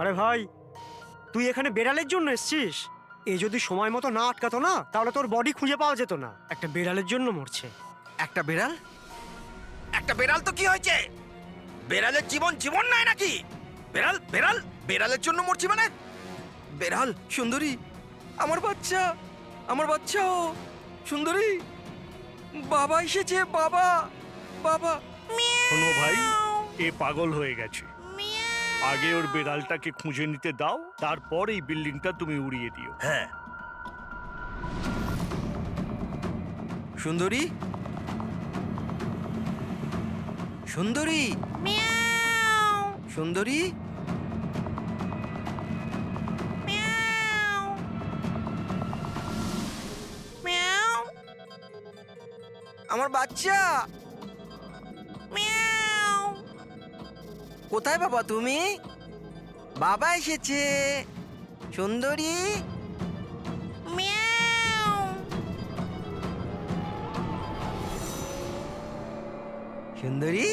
আরে ভাই তুই এখানে বেড়ালের জন্য এসছিস? এ যদি সময় মতো না আটকাতো না তাহলে তোর বডি খুঁজে পাওয়া যেত না। একটা বেড়ালের জন্য মরছে। একটা বেড়াল? একটা বেড়াল তো কি হয়েছে? বেড়ালের জীবন জীবন নয় নাকি? বেড়াল বেড়াল বেড়ালের জন্য মরছি মানে? বেড়াল সুন্দরী আমার বাচ্চা আমার বাচ্চা ও সুন্দরী। বাবা এসেছে বাবা বাবা। শোনো ভাই এ পাগল হয়ে গেছে। আগে ওর বেড়ালটাকে খুঁজে নিতে দাও তারপর এই বিল্ডিংটা তুমি উড়িয়ে দিও। হ্যাঁ। সুন্দরী? সুন্দরী? সুন্দরী? আমার বাচ্চা! কোথায় বাবা তুমি? বাবা এসেছে। সুন্দরী? সুন্দরী?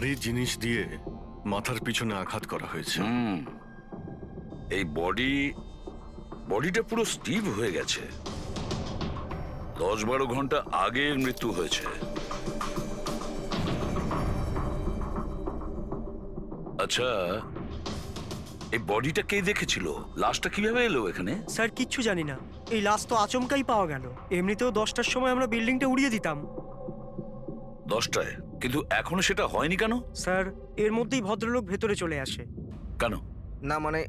ভারী জিনিস দিয়ে মাথার পিছনে আঘাত করা হয়েছে। হুম। এই বডি বডিটা পুরো স্টিভ হয়ে গেছে। দশ বারো ঘণ্টা আগের মৃত্যু হয়েছে। আচ্ছা এই বডিটা কে দেখেছিল? লাশটা কীভাবে এলো এখানে? স্যার কিচ্ছু জানি না। এই লাশ তো আচমকাই পাওয়া গেল। এমনিতেও দশটার সময় আমরা বিল্ডিংটা উড়িয়ে দিতাম। দশটায়? কিন্তু এখনও সেটা হয়নি কেন? স্যার এর মধ্যেই ভদ্রলোক ভেতরে চলে আসে। কেন? না মানে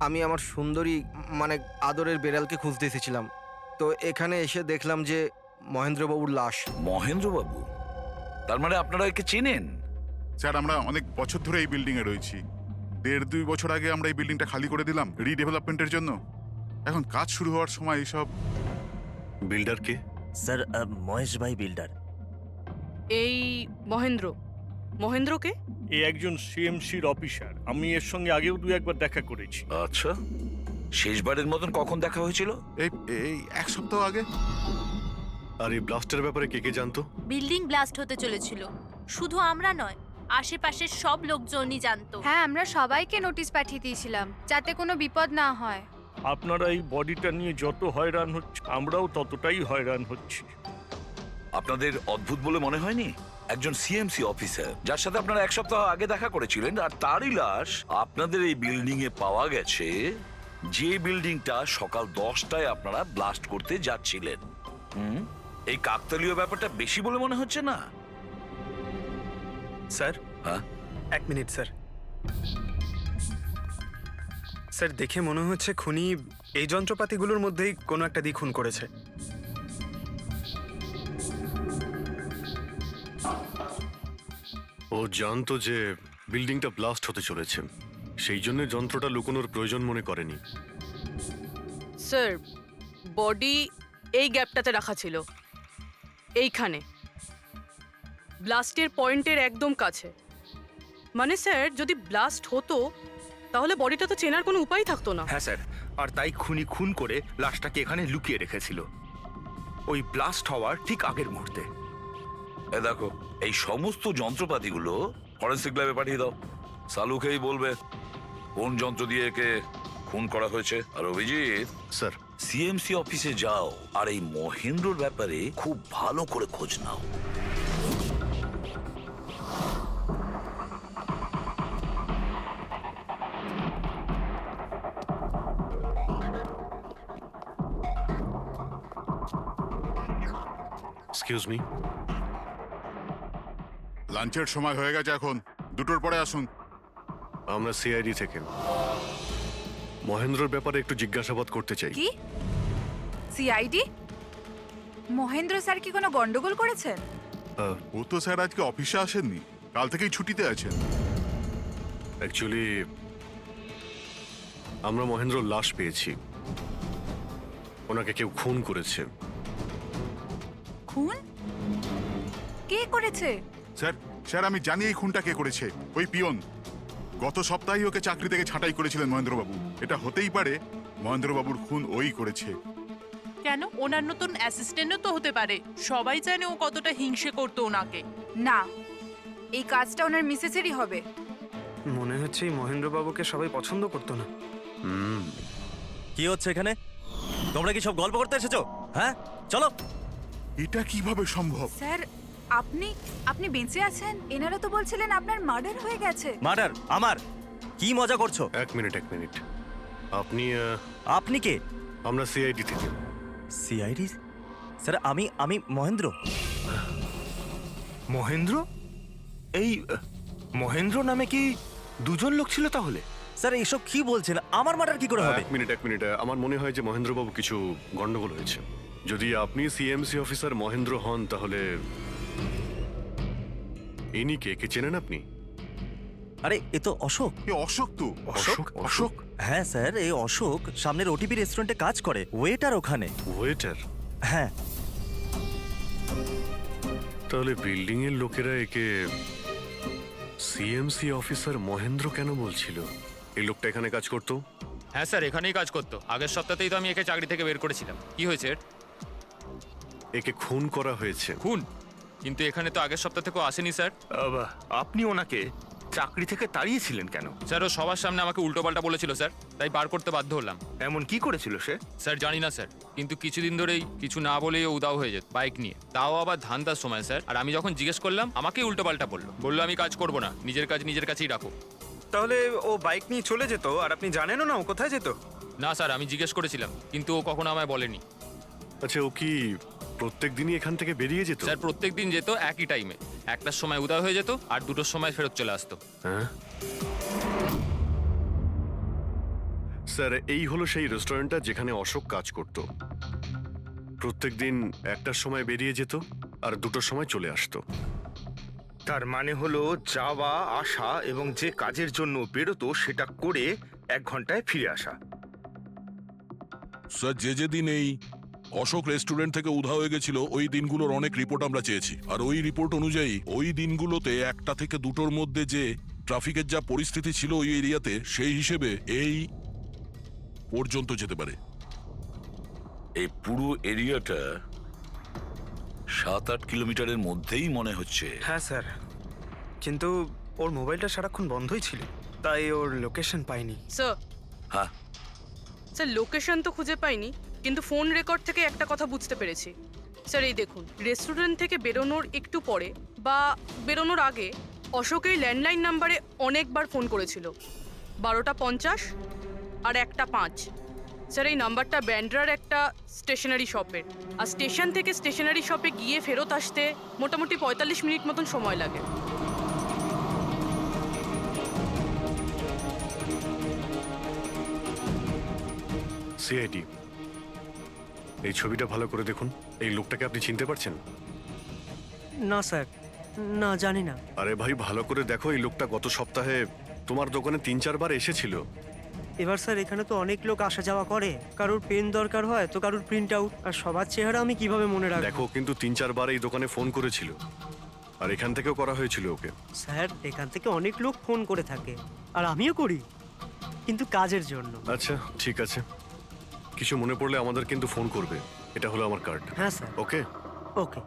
আমি আমার সুন্দরী মানে আদরের বেড়ালকে খুঁজতে এসেছিলাম। তো এখানে এসে দেখলাম যে মহেন্দ্রবাবুর লাশ। মহেন্দ্রবাবু? তার মানে আপনারা একে চেনেন? স্যার আমরা অনেক বছর ধরে এই বিল্ডিং এ রয়েছি। দেড় দুই বছর আগে আমরা এই বিল্ডিংটা খালি করে দিলাম রিডেভেলপমেন্টের জন্য। এখন কাজ শুরু হওয়ার সময় এইসব বিল্ডারকে স্যার মহেশ ভাই বিল্ডার। এই মহেন্দ্র। মহেন্দ্রকে? এ একজন সিএমসির অফিসার। আমি এর সঙ্গে আগেও দু একবার দেখা করেছি। আচ্ছা। শেষবারের মতন কখন দেখা হয়েছিল? এই এই এক সপ্তাহ আগে। আর এই ব্লাস্টের ব্যাপারে কে কে জানতো? বিল্ডিং ব্লাস্ট হতে চলেছিল। শুধু আমরা নয় আশেপাশের সব লোকজনই জানতো। হ্যাঁ আমরা সবাইকে নোটিশ পাঠিয়ে দিয়েছিলাম যাতে কোনো বিপদ না হয়। আপনারা এই বডিটা নিয়ে যত হয়রান হচ্ছে আমরাও ততটাই হয়রান হচ্ছি। আপনাদের অদ্ভুত বলে মনে হয়নি? একজন সিএমসি অফিসার যার সাথে আপনারা এক সপ্তাহ আগে দেখা করেছিলেন আর তারই লাশ আপনাদের এই বিল্ডিং এ পাওয়া গেছে যে বিল্ডিংটা সকাল দশটায় আপনারা ব্লাস্ট করতে যাচ্ছিলেন। হুম? এই কাকতালীয় ব্যাপারটা বেশি বলে মনে হচ্ছে না? স্যার? হ্যাঁ? এক মিনিট স্যার। স্যার দেখে মনে হচ্ছে খুনি এই যন্ত্রপাতিগুলোর মধ্যেই কোনো একটা দিক খুন করেছে। ও জানতো যে বিল্ডিংটা ব্লাস্ট হতে চলেছে। সেই জন্য যন্ত্রটা লুকোনোর প্রয়োজন মনে করেনি। স্যার বডি এই গ্যাপটাতে রাখা ছিল। এইখানে। ব্লাস্টের পয়েন্টের একদম কাছে। মানে স্যার যদি ব্লাস্ট হতো তাহলে বডিটা তো চেনার কোনো উপায় থাকতো না। হ্যাঁ স্যার আর তাই খুনি খুন করে লাশটাকে এখানে লুকিয়ে রেখেছিল। ওই ব্লাস্ট হওয়ার ঠিক আগের মুহূর্তে। এ দেখো এই সমস্ত যন্ত্রপাতিগুলো ফরেন্সিক ল্যাবে পাঠিয়ে দাও। সালুকেই বলবে কোন যন্ত্র দিয়ে একে খুন করা হয়েছে। আর অভিজিৎ স্যার। সিএমসি অফিসে যাও আর এই মহেন্দ্রর ব্যাপারে খুব ভালো করে খোঁজ নাও। এক্সকিউজ মি লাঞ্চের সময় হয়ে গেছে এখন। দুটোর পরে আসুন। আমরা সিআইডি থেকে মহেন্দ্রর ব্যাপারে একটু জিজ্ঞাসাবাদ করতে চাই। কি? সিআইডি মহেন্দ্র স্যার কি কোনো গন্ডগোল করেছেন? আহ, ও তো স্যার আজকে অফিসে আসেননি। কাল থেকেই ছুটিতে আছেন। অ্যাকচুয়ালি আমরা মহেন্দ্র লাশ পেয়েছি। ওনাকে কেউ খুন করেছে। খুন? কে করেছে? স্যার স্যার আমি জানি এই খুনটা কে করেছে। ওই পিয়ন। গত সপ্তাহেই ওকে চাকরি থেকে ছাঁটাই করেছিলেন মহেন্দ্রবাবু। এটা হতেই পারে মহেন্দ্রবাবুর খুন ওই করেছে। কেন? ওনার নতুন অ্যাসিস্ট্যান্টও তো হতে পারে। সবাই জানে ও কতটা হিংসে করতো ওনাকে। না এই কাজটা ওনার মিসেসেরই হবে। মনে হচ্ছে এই মহেন্দ্রবাবুকে সবাই পছন্দ করতো না। হুম। কি হচ্ছে এখানে? তোমরা কি সব গল্প করতে এসেছ? হ্যাঁ? চলো। এটা কীভাবে সম্ভব? স্যার আপনি আপনি বেঁচে আছেন? এনারা তো বলছিলেন আপনার মার্ডার হয়ে গেছে। মার্ডার আমার? কি মজা করছ? এক মিনিট এক মিনিট। আপনি আহ, আপনি কে? আমরা সিআইডি থেকে সিআইডি স্যার আমি আমি মহেন্দ্র। মহেন্দ্র? এই আহ, মহেন্দ্র নামে কি দুজন লোক ছিল তাহলে? স্যার এইসব কি বলছেন? আমার মার্ডার কি করে হবে? এক মিনিট এক মিনিট। আমার মনে হয় যে মহেন্দ্রবাবু কিছু গন্ডগোল হয়েছে। যদি আপনি সিএমসি অফিসার মহেন্দ্র হন তাহলে ইনি কে? কে চেনেন আপনি? আরে এ তো অশোক। এ অশোক তো। অশোক? অশোক? হ্যাঁ স্যার এই অশোক সামনের ওটিপি রেস্টুরেন্টে কাজ করে। ওয়েটার ওখানে। ওয়েটার হ্যাঁ। তাহলে বিল্ডিং এর লোকেরা একে সিএমসি অফিসার মহেন্দ্র কেন বলছিল? এই লোকটা এখানে কাজ করতো? হ্যাঁ স্যার এখানেই কাজ করতো। আগের সপ্তাহতেই তো আমি একে চাকরি থেকে বের করেছিলাম। কি হয়েছে এর? একে খুন করা হয়েছে। খুন? কিন্তু এখানে তো আগের সপ্তাহ থেকেও আসেনি স্যার। আপনি ওনাকে চাকরি থেকে তাড়িয়েছিলেন কেন? স্যার ও সবার সামনে আমাকে উল্টোপাল্টা বলেছিল স্যার। তাই বার করতে বাধ্য হলাম। এমন কি করেছিল সে? স্যার জানি না স্যার। কিন্তু কিছুদিন ধরেই কিছু না বলেই ও উদাও হয়ে যেত বাইক নিয়ে। তাও আবার ধান্দার সময় স্যার। আর আমি যখন জিজ্ঞেস করলাম আমাকেই উল্টোপাল্টা বলল। বলল আমি কাজ করব না। নিজের কাজ নিজের কাছেই রাখো। তাহলে ও বাইক নিয়ে চলে যেত? আর আপনি জানেনও না ও কোথায় যেত? না স্যার আমি জিজ্ঞেস করেছিলাম। কিন্তু ও কখনো আমায় বলেনি। আচ্ছা ও কি প্রত্যেক দিনই এখান থেকে বেরিয়ে যেত? স্যার প্রত্যেক দিন যেত একই টাইমে একটার সময় উদয় হয়ে যেত আর দুটোর সময় ফেরত চলে আসতো। হ্যাঁ? স্যার এই হলো সেই রেস্টুরেন্টটা যেখানে অশোক কাজ করত। প্রত্যেক দিন একটার সময় বেরিয়ে যেত আর দুটোর সময় চলে আসতো। তার মানে হলো যাওয়া আসা এবং যে কাজের জন্য বেরোতো সেটা করে এক ঘন্টায় ফিরে আসা। স্যার যে যে দিন এই অশোক রেস্টুরেন্ট থেকে উধা হয়ে গেছিল ওই দিনগুলোর অনেক রিপোর্ট আমরা চেয়েছি। আর ওই রিপোর্ট অনুযায়ী ওই দিনগুলোতে একটা থেকে দুটোর মধ্যে যে ট্রাফিকের যা পরিস্থিতি ছিল ওই এরিয়াতে সেই হিসেবে এই পর্যন্ত যেতে পারে। এই পুরো এরিয়াটা সাত আট কিলোমিটারের মধ্যেই মনে হচ্ছে। হ্যাঁ স্যার। কিন্তু ওর মোবাইলটা সারাক্ষণ বন্ধই ছিল। তাই ওর লোকেশন পাইনি। স্যার হ্যাঁ। স্যার লোকেশন তো খুঁজে পাইনি। কিন্তু ফোন রেকর্ড থেকে একটা কথা বুঝতে পেরেছি। স্যার, এই দেখুন, রেস্টুরেন্ট থেকে বেরোনোর একটু পরে বা বেরোনোর আগে অশোক এই ল্যান্ডলাইন নাম্বারে অনেকবার ফোন করেছিল। বারোটা পঞ্চাশ আর একটা পাঁচ। স্যার, এই নাম্বারটা ব্যান্ড্রার একটা স্টেশনারি শপের। আর স্টেশন থেকে স্টেশনারি শপে গিয়ে ফেরত আসতে মোটামুটি পঁয়তাল্লিশ মিনিট মতন সময় লাগে। সিআইডি। এই ছবিটা ভালো করে দেখুন। এই লোকটাকে আপনি চিনতে পারছেন? না স্যার। না জানি না। আরে ভাই ভালো করে দেখো এই লোকটা গত সপ্তাহে তোমার দোকানে তিন চারবার এসেছিল। এবার স্যার এখানে তো অনেক লোক আসা যাওয়া করে। কারোর পেন দরকার হয় তো কারোর প্রিন্ট আউট আর সবার চেহারা আমি কীভাবে মনে রাখব? দেখো কিন্তু তিন চারবার এই দোকানে ফোন করেছিল। আর এখান থেকেও করা হয়েছিল ওকে। স্যার এখান থেকে অনেক লোক ফোন করে থাকে। আর আমিও করি। কিন্তু কাজের জন্য। আচ্ছা ঠিক আছে। কিছু মনে পড়লে আমাদের কিন্তু ফোন করবে। এটা হলো আমার কার্ড। হ্যাঁ স্যার। ওকে? ওকে।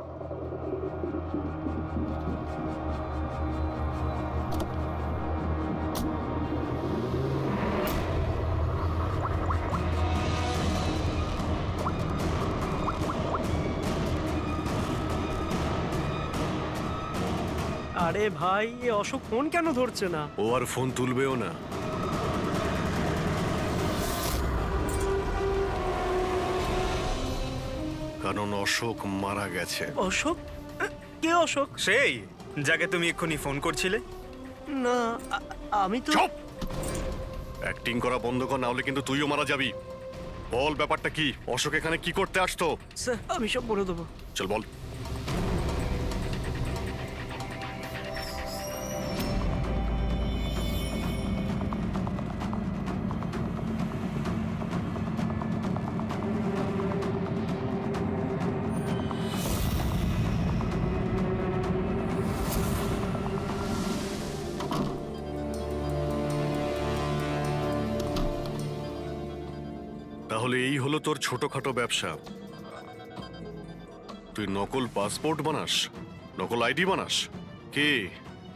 আরে ভাই এ অশোক ফোন কেন ধরছে না? ও আর ফোন তুলবেও না। কারণ অশোক মারা গেছে। অশোক? কে অশোক? সেই যাকে তুমি এক্ষুনি ফোন করছিলে। না আ- আমি তো চুপ! অ্যাক্টিং করা বন্ধ কর না হলে কিন্তু তুইও মারা যাবি। বল ব্যাপারটা কি? অশোক এখানে কি করতে আসতো? স্যার আমি সব বলে দেবো। চল বল। তাহলে এই হলো তোর ছোটখাটো ব্যবসা। তুই নকল পাসপোর্ট বানাস নকল আইডি বানাস? কে?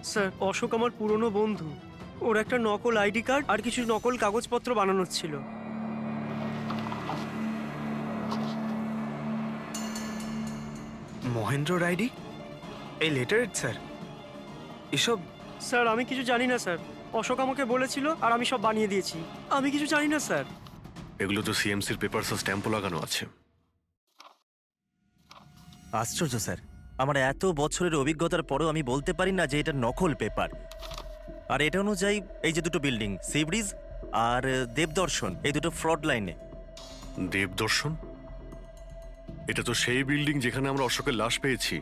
স্যার অশোক আমার পুরনো বন্ধু। ওর একটা নকল আইডি কার্ড আর কিছু নকল কাগজপত্র বানানোর ছিল। মহেন্দ্র রাইডি এই লেটারেট স্যার। এসব স্যার আমি কিছু জানি না স্যার। অশোক আমাকে বলেছিল আর আমি সব বানিয়ে দিয়েছি। আমি কিছু জানি না স্যার। এগুলো তো সিএমসির পেপারস স্ট্যাম্পও লাগানো আছে। আশ্চর্য স্যার। আমার এত বছরের অভিজ্ঞতার পরেও আমি বলতে পারি না যে এটা নকল পেপার আর এটা অনুযায়ী এই যে দুটো বিল্ডিং সিব্রিজ আর দেবদর্শন এই দুটো ফ্রড লাইনে দেবদর্শন? এটা তো সেই বিল্ডিং যেখানে আমরা অশোকের লাশ পেয়েছি।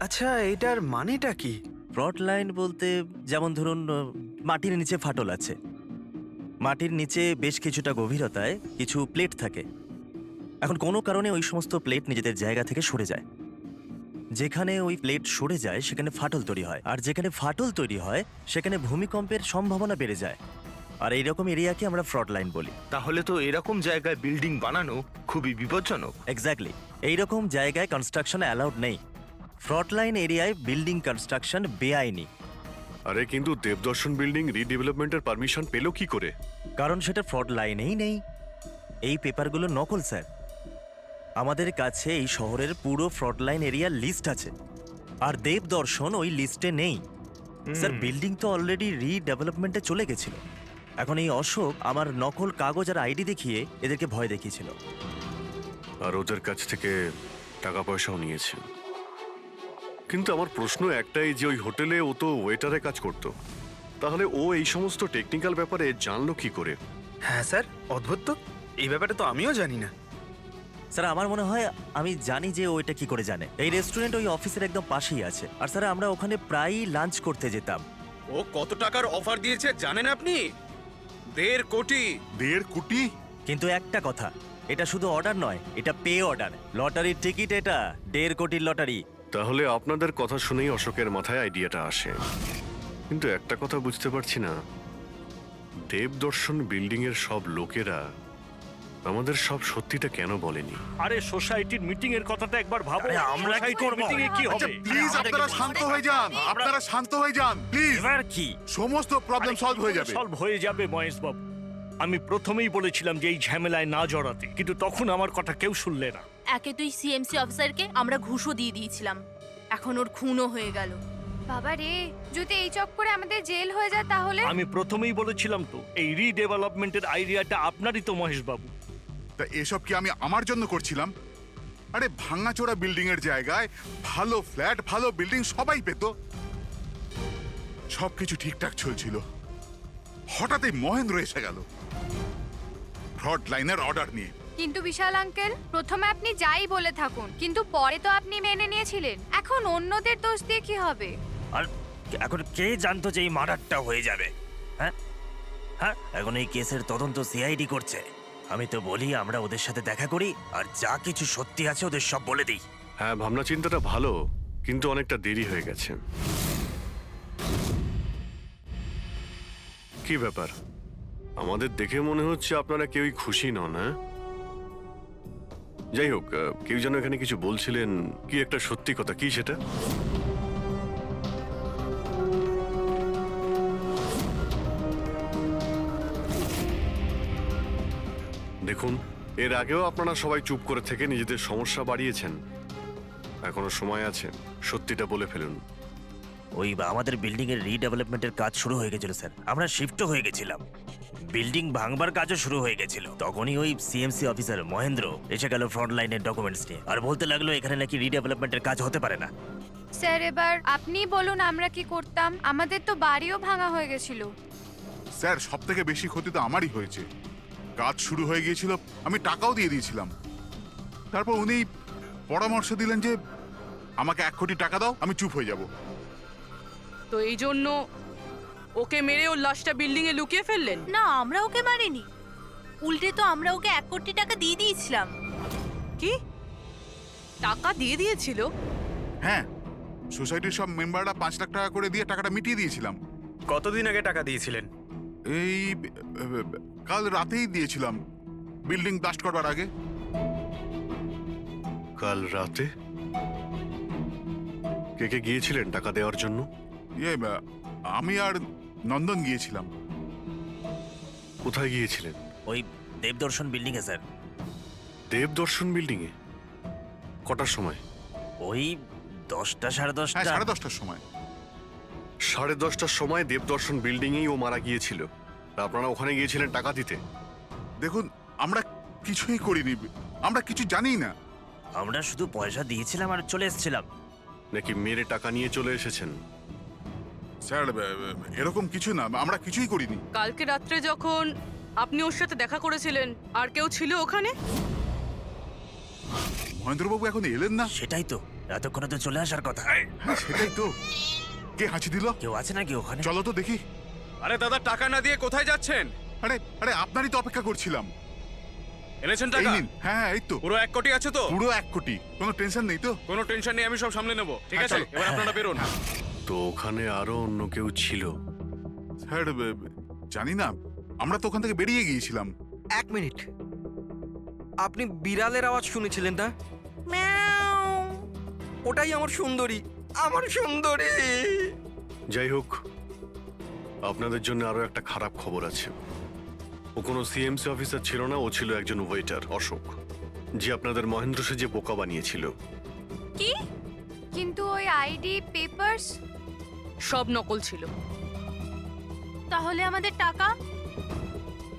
আচ্ছা এটার মানেটা কি? ফ্রড লাইন বলতে যেমন ধরুন আহ, মাটির নিচে ফাটল আছে। মাটির নিচে বেশ কিছুটা গভীরতায় কিছু প্লেট থাকে। এখন কোনো কারণে ওই সমস্ত প্লেট নিজেদের জায়গা থেকে সরে যায়। যেখানে ওই প্লেট সরে যায় সেখানে ফাটল তৈরি হয়। আর যেখানে ফাটল তৈরি হয় সেখানে ভূমিকম্পের সম্ভাবনা বেড়ে যায়। আর এইরকম এরিয়াকে আমরা ফ্রড লাইন বলি। তাহলে তো এরকম জায়গায় বিল্ডিং বানানো খুবই বিপজ্জনক। এক্স্যাক্টলি এইরকম জায়গায় কনস্ট্রাকশন অ্যালাউড নেই। ফ্রড লাইন এরিয়ায় বিল্ডিং কনস্ট্রাকশন বেআইনি। আরে কিন্তু দেবদর্শন বিল্ডিং রিডেভেলপমেন্টের পারমিশন পেল কি করে? কারণ সেটা ফ্রড লাইনেই নেই। এই পেপারগুলো নকল স্যার আমাদের কাছে এই শহরের পুরো ফ্রড লাইন এরিয়ার লিস্ট আছে। আর দেবদর্শন ওই লিস্টে নেই। স্যার বিল্ডিং তো অলরেডি রিডেভেলপমেন্টে চলে গেছিল। এখন এই অশোক আমার নকল কাগজ আর আইডি দেখিয়ে এদেরকে ভয় দেখিয়েছিল। আর ওদের কাছ থেকে টাকা পয়সাও নিয়েছে। কিন্তু আমার প্রশ্ন একটাই যে ওই হোটেলে ও তো ওয়েটারে কাজ করতো। তাহলে ও এই সমস্ত টেকনিক্যাল ব্যাপারে জানলো কি করে? হ্যাঁ স্যার অদ্ভুত তো। এই ব্যাপারে তো আমিও জানি না। স্যার আমার মনে হয় আমি জানি যে ও এটা কি করে জানে। এই রেস্টুরেন্ট ওই অফিসের একদম পাশেই আছে। আর স্যার আমরা ওখানে প্রায়ই লাঞ্চ করতে যেতাম। ও কত টাকার অফার দিয়েছে জানেন আপনি? দেড় কোটি। দেড় কোটি? কিন্তু একটা কথা এটা শুধু অর্ডার নয় এটা পে অর্ডার। লটারির টিকিট এটা দেড় কোটির লটারি। তাহলে আপনাদের কথা শুনেই অশোকের মাথায় আইডিয়াটা আসে। কিন্তু একটা কথা বুঝতে পারছি না। দেবদর্শন বিল্ডিং এর সব লোকেরা আমাদের সব সত্যিটা কেন বলেনি? আরে সোসাইটির মিটিং এর কথাটা একবার ভাবো। আমরা কি করব? মিটিং এ কি আচ্ছা হবে? প্লিজ আপনারা শান্ত হয়ে যান। আপনারা শান্ত হয়ে যান প্লিজ এবার কি? সমস্ত প্রবলেম সলভ হয়ে যাবে। সলভ হয়ে যাবে মহেশ বাবু আমি প্রথমেই বলেছিলাম যে এই ঝামেলায় না জড়াতে কিন্তু তখন আমার কথা কেউ শুনলে না। একে তুই সিএমসি অফিসারকে আমরা ঘুষও দিয়ে দিয়েছিলাম। এখন ওর খুনও হয়ে গেল। বাবা রে যদি এই চক্করে আমাদের জেল হয়ে যায় তাহলে? আমি প্রথমেই বলেছিলাম তো এই রিডেভেলপমেন্টের আইডিয়াটা আপনারই তো মহেশ বাবু তা এসব কি আমি আমার জন্য করছিলাম? আরে ভাঙাচোরা বিল্ডিং এর জায়গায় ভালো ফ্ল্যাট ভালো বিল্ডিং সবাই পেত। সবকিছু ঠিকঠাক চলছিল। হঠাৎই মহেন্দ্র এসে গেল। ফ্রড লাইনের অর্ডার নিয়ে। কিন্তু বিশাল আঙ্কেল প্রথমে আপনি যাই বলে থাকুন কিন্তু পরে তো আপনি মেনে নিয়েছিলেন। এখন অন্যদের দোষ দিয়ে কি হবে? আর এখন কে জানতো যে এই মার্ডারটা হয়ে যাবে? হ্যাঁ? হ্যাঁ? এখন এই কেসের তদন্ত সিআইডি করছে। আমি তো বলি আমরা ওদের সাথে দেখা করি আর যা কিছু সত্যি আছে ওদের সব বলে দিই। হ্যাঁ ভাবনা চিন্তাটা ভালো কিন্তু অনেকটা দেরি হয়ে গেছে। কি ব্যাপার? আমাদের দেখে মনে হচ্ছে আপনারা কেউই খুশি নন হ্যাঁ? যাই হোক কেউ যেন এখানে কিছু বলছিলেন, কি একটা সত্যি কথা, কি সেটা? দেখুন, এর আগেও আপনারা সবাই চুপ করে থেকে নিজেদের সমস্যা বাড়িয়েছেন। এখনও সময় আছে, সত্যিটা বলে ফেলুন। ওই আমাদের বিল্ডিং এর রিডেভেলপমেন্টের কাজ শুরু হয়ে গেছিল, স্যার। আমরা শিফটও হয়ে গেছিলাম। বিল্ডিং ভাঙবার কাজও শুরু হয়ে গেছিল। তখনই ওই সিএমসি অফিসার মহেন্দ্র এসে গেল ফ্রন্ট লাইনের ডকুমেন্টস নিয়ে। আর বলতে লাগল এখানে নাকি রিডেভেলপমেন্টের কাজ হতে পারে না। স্যার এবার আপনি বলুন আমরা কি করতাম। আমাদের তো বাড়িও ভাঙা হয়ে গেছিল। স্যার সব থেকে বেশি ক্ষতি তো আমারই হয়েছে। কাজ শুরু হয়ে গিয়েছিল আমি টাকাও দিয়ে দিয়েছিলাম। তারপর উনি পরামর্শ দিলেন যে আমাকে এক কোটি টাকা দাও আমি চুপ হয়ে যাব। তো এই জন্য ওকে মেরে ওর লাশটা বিল্ডিং এ লুকিয়ে ফেললেন? না আমরা ওকে মারিনি। উল্টে তো আমরা ওকে এক কোটি টাকা দিয়ে দিয়েছিলাম। কি? টাকা দিয়ে দিয়েছিল? হ্যাঁ সোসাইটির সব মেম্বাররা পাঁচ লাখ টাকা করে দিয়ে টাকাটা মিটিয়ে দিয়েছিলাম। কতদিন আগে টাকা দিয়েছিলেন? এই কাল রাতেই দিয়েছিলাম। বিল্ডিং ব্লাস্ট করবার আগে। কাল রাতে? কে কে গিয়েছিলেন টাকা দেওয়ার জন্য? ইয়ে আমি আর নন্দন গিয়েছিলাম। কোথায় গিয়েছিলেন? ওই দেবদর্শন বিল্ডিং এ স্যার। দেবদর্শন বিল্ডিং এ কটার সময়? ওই দশটা সাড়ে হ্যাঁ দশটা সাড়ে দশটার সময়। সাড়ে দশটার সময় দেবদর্শন বিল্ডিং এই ও মারা গিয়েছিল। তা আপনারা ওখানে গিয়েছিলেন টাকা দিতে? দেখুন আমরা কিছুই করিনি। আমরা কিছু জানি না। আমরা শুধু পয়সা দিয়েছিলাম আর চলে এসেছিলাম। নাকি মেরে টাকা নিয়ে চলে এসেছেন? স্যার এরকম কিছু না আমরা কিছুই করিনি। কালকে রাত্রে যখন আপনি ওর সাথে দেখা করেছিলেন আর কেউ ছিল ওখানে? মহেন্দ্রবাবু এখন এলেন না? সেটাই তো এতক্ষণে তো চলে আসার কথা। হ্যাঁ সেটাই তো। কে হাঁচি দিল? কেউ আছে নাকি ওখানে? চলো তো দেখি। আরে দাদা টাকা না দিয়ে কোথায় যাচ্ছেন? আরে আরে আপনারই তো অপেক্ষা করছিলাম। এনেছেন এই নিন। হ্যাঁ হ্যাঁ এই তো। পুরো এক কোটি আছে তো? পুরো এক কোটি। কোনো টেনশন নেই তো? কোনো টেনশন নেই আমি সব সামলে নেব। ঠিক হ্যাঁ, আছে? চলো। এবার আপনারা বেরোন। তো ওখানে আরও অন্য কেউ ছিল। স্যার জানি না। আমরা তো ওখান থেকে বেরিয়ে গিয়েছিলাম। এক মিনিট। আপনি বিড়ালের আওয়াজ শুনেছিলেন না? ওটাই আমার সুন্দরী। আমার সুন্দরী! যাই হোক আপনাদের জন্য আরও একটা খারাপ খবর আছে। ও কোনো সিএমসি অফিসার ছিল না ও ছিল একজন ওয়েটার অশোক। যে আপনাদের মহেন্দ্র সেজে বোকা বানিয়েছিল। কি? কিন্তু ওই আইডি পেপারস সব নকল ছিল। তাহলে আমাদের টাকা?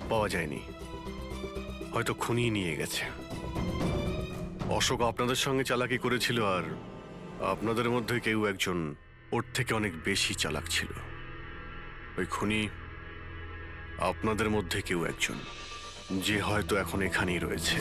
পাওয়া যায়নি। হয়তো খুনিয়ে নিয়ে গেছে। অশোক আপনাদের সঙ্গে চালাকি করেছিল আর আপনাদের মধ্যে কেউ একজন ওর থেকে অনেক বেশি চালাক ছিল। ওই খুনি আপনাদের মধ্যে কেউ একজন যে হয়তো এখন এখানেই রয়েছে।